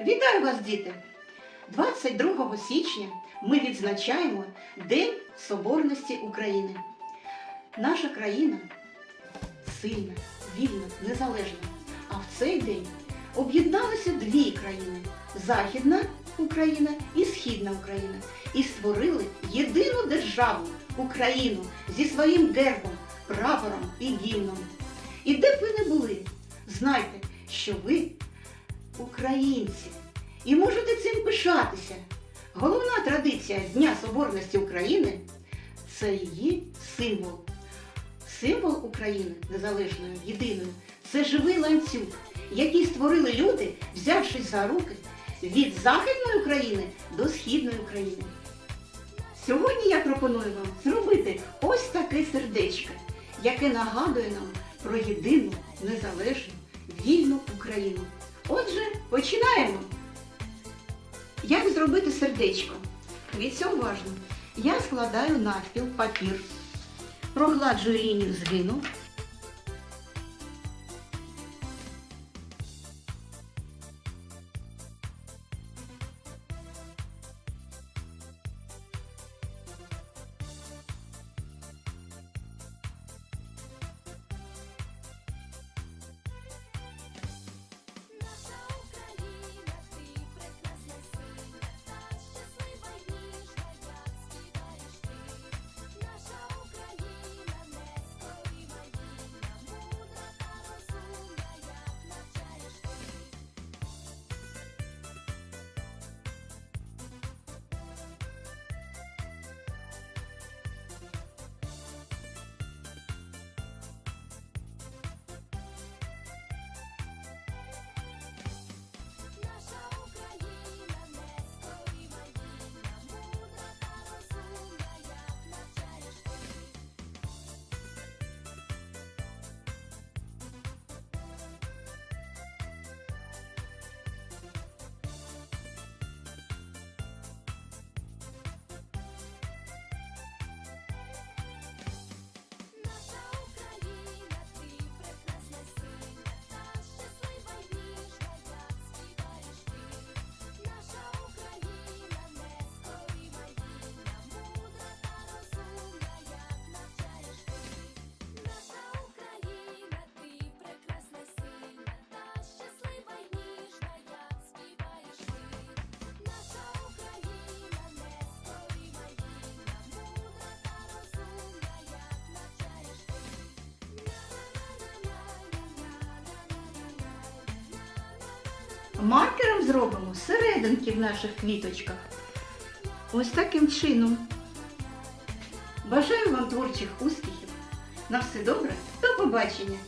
Вітаю вас, діти! 22 січня ми відзначаємо День Соборності України. Наша країна сильна, вільна, незалежна. А в цей день об'єдналися дві країни Західна Україна і Східна Україна, і створили єдину державу Україну зі своїм гербом, прапором і гімном. І де б ви не були, знайте, що ви українці. І можете цим пишатися. Головна традиція Дня Соборності України це її символ. Символ України незалежної, єдиної це живий ланцюг, який створили люди, взявшись за руки від Західної України до Східної України. Сьогодні я пропоную вам зробити ось таке сердечко, яке нагадує нам про єдину, незалежну, вільну Україну. Отже, починаємо. Як зробити сердечко? Дивіться уважно. Я складаю навпіл папір, прогладжую лінію згину. Маркером зробимо серединки в наших квіточках. Ось таким чином. Бажаю вам творчих успіхів. На все добре, до побачення!